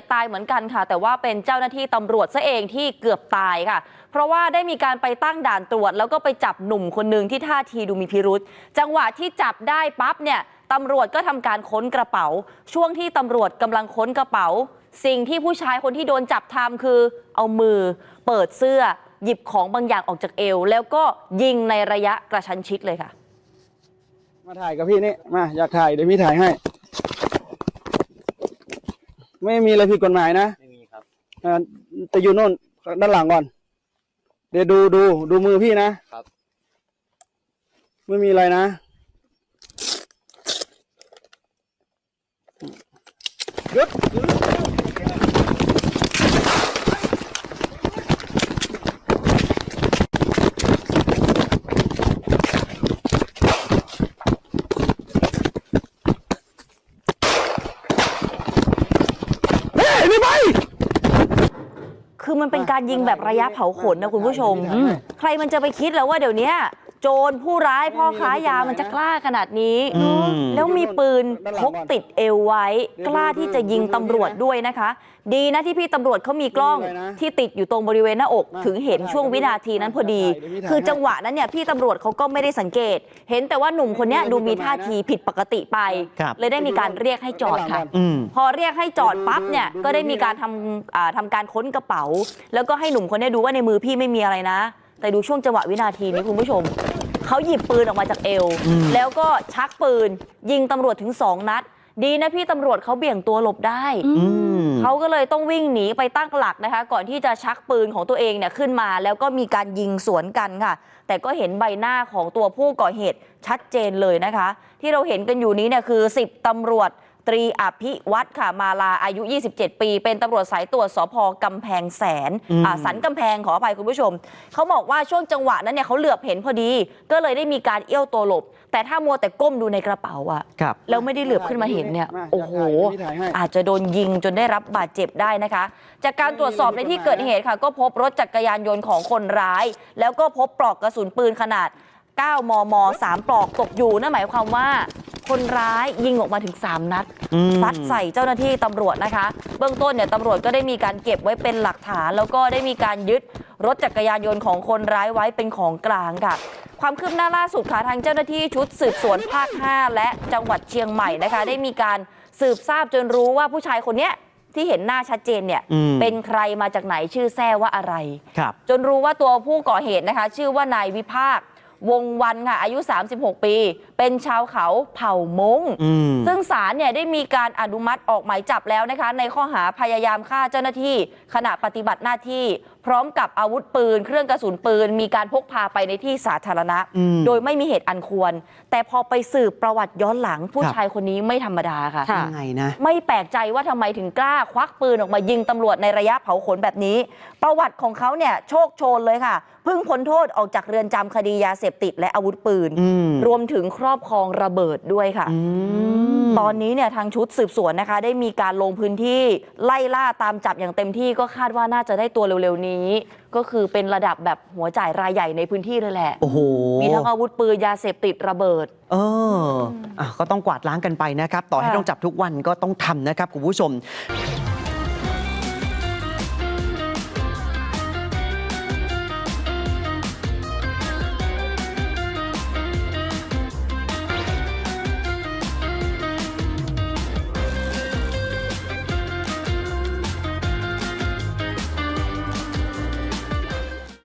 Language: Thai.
ดตายเหมือนกันค่ะ แต่ว่าเป็นเจ้าหน้าที่ตำรวจซะเองที่เกือบตายค่ะ เพราะว่าได้มีการไปตั้งด่านตรวจ แล้วก็ไปจับหนุ่มคนหนึ่งที่ท่าทีดูมีพิรุษจังหวะที่จับได้ปั๊บเนี่ยตำรวจก็ทำการค้นกระเป๋า ช่วงที่ตำรวจกำลังค้นกระเป๋า สิ่งที่ผู้ชายคนที่โดนจับทำคือ เอามือ เปิดเสื้อ หยิบของบางอย่างออกจากเอว แล้วก็ยิงในระยะกระชั้นชิดเลยค่ะ มาถ่ายกับพี่นี่ มาอยากถ่ายเดี๋ยวพี่ถ่ายให้ ไม่มีอะไรผิดกฎหมายนะไม่มีครับเอ่อแต่อยู่โน่นด้านหลังก่อน เดี๋ยวดูดูดูมือพี่นะครับ ไม่มีอะไรนะหยุดหยุดเฮ้ยไม่ไป คือมันเป็นการยิงแบบระยะเผาขนนะคุณผู้ชมไม่ได้ไม่ได้ใครมันจะไปคิดแล้วว่าเดี๋ยวเนี้ย โจรผู้ร้ายพ่อค้ายามันจะกล้าขนาดนี้อืม แล้วมีปืนพกติดเอวไว้ กล้าที่จะยิงตำรวจด้วยนะคะ ดีนะที่พี่ตำรวจเขามีกล้องที่ติดอยู่ตรงบริเวณหน้าอก ถึงเห็นช่วงวินาทีนั้นพอดี คือจังหวะนั้นเนี่ยพี่ตำรวจเขาก็ไม่ได้สังเกต เห็นแต่ว่าหนุ่มคนเนี้ยดูมีท่าทีผิดปกติไป ครับ เลยได้มีการเรียกให้จอดค่ะ อืม พอเรียกให้จอดปั๊บเนี่ยก็ได้มีการทำอ่าทำการค้นกระเป๋า แล้วก็ให้หนุ่มคนนี้ดูว่าในมือพี่ไม่มีอะไรนะ แต่ดูช่วงจังหวะวินาทีนี้คุณผู้ชม เขาหยิบปืนออกมาจากเอวอืมแล้วก็ชักปืน ยิงตำรวจถึงสองนัด ดีนะพี่ตำรวจเขาเบี่ยงตัวหลบได้อืมเขาก็เลยต้องวิ่งหนีไปตั้งหลักนะคะ ก่อนที่จะชักปืนของตัวเองเนี่ยขึ้นมา แล้วก็มีการยิงสวนกันค่ะ แต่ก็เห็นใบหน้าของตัวผู้ก่อเหตุชัดเจนเลยนะคะ ที่เราเห็นกันอยู่นี้เนี่ยคือ 10ตำรวจ ตรีอภิวัตรค่ะมาลาอายุ 27 ปี เป็นตำรวจสายตรวจสพกำแพงแสนอืมอ่าสันกำแพงขออภัยคุณผู้ชม เขาบอกว่าช่วงจังหวะนั้นเนี่ยเขาเหลือบเห็นพอดี ก็เลยได้มีการเอี้ยวตัวหลบ แต่ถ้ามัวแต่ก้มดูในกระเป๋าอะครับแล้วไม่ได้เหลือบขึ้นมาเห็นเนี่ยมาโอ้โหอยากถ่ายเดี๋ยวพี่ถ่ายให้อาจจะโดนยิงจนได้รับบาดเจ็บได้นะคะ จากการตรวจสอบในที่เกิดเหตุค่ะ ก็พบรถจักรยานยนต์ของคนร้าย แล้วก็พบปลอกกระสุนปืนขนาด 9 มม 3 ปลอกตกอยู่ นั่นหมายความว่า คนร้ายยิงออกมาถึง 3 นัดอืมซัดใส่เจ้าหน้าที่ตำรวจนะคะ เบื้องต้นเนี่ยตำรวจก็ได้มีการเก็บไว้เป็นหลักฐาน แล้วก็ได้มีการยึดรถจักรยานยนต์ของคนร้ายไว้เป็นของกลางค่ะ ความคืบหน้าล่าสุดค่ะทางเจ้าหน้าที่ชุดสืบสวนภาค 5 และจังหวัดเชียงใหม่นะคะ ได้มีการสืบทราบจนรู้ว่าผู้ชายคนเนี้ยที่เห็นหน้าชัดเจนเนี่ยอืมเป็นใครมาจากไหนชื่อแท้ว่าอะไรครับจนรู้ว่าตัวผู้ก่อเหตุนะคะ ชื่อว่านายวิภาค วงวันค่ะอายุ 36 ปี เป็นชาวเขาเผ่ามงอืมซึ่งศาลเนี่ยได้มีการอนุมัติออกหมายจับแล้วนะคะ ในข้อหาพยายามฆ่าเจ้าหน้าที่ขณะปฏิบัติหน้าที่พร้อมกับอาวุธปืน เครื่องกระสุนปืน มีการพกพาไปในที่สาธารณะอืมโดยไม่มีเหตุอันควร แต่พอไปสืบประวัติย้อนหลังผู้ครับชายคนนี้ไม่ธรรมดาค่ะยังไงนะไม่แปลกใจว่าทำไมถึงกล้า ควักปืนออกมายิงตำรวจในระยะเผาขนแบบนี้ ประวัติของเขาเนี่ยโชคโชนเลยค่ะเพิ่งพ้นโทษออกจากเรือนจำคดียาเสพติดและอาวุธปืนอืมรวมถึงครอบครองระเบิดด้วยค่ะอืมต อนนี้เนี่ยทางชุดสืบสวนนะคะ ได้มีการลงพื้นที่ไล่ล่าตามจับอย่างเต็มที่ก็คาดว่าน่าจะได้ตัวเร็วๆนี้ ก็คือเป็นระดับแบบหัวจ่ายรายใหญ่ในพื้นที่เลยแหละ โอ้โห มีทั้งอาวุธปืนยาเสพติดระเบิด เอออะก็ต้องกวาดล้างกันไปนะครับ ต่อให้ค่ะ ต้องจับทุกวันก็ต้องทำนะครับคุณผู้ชม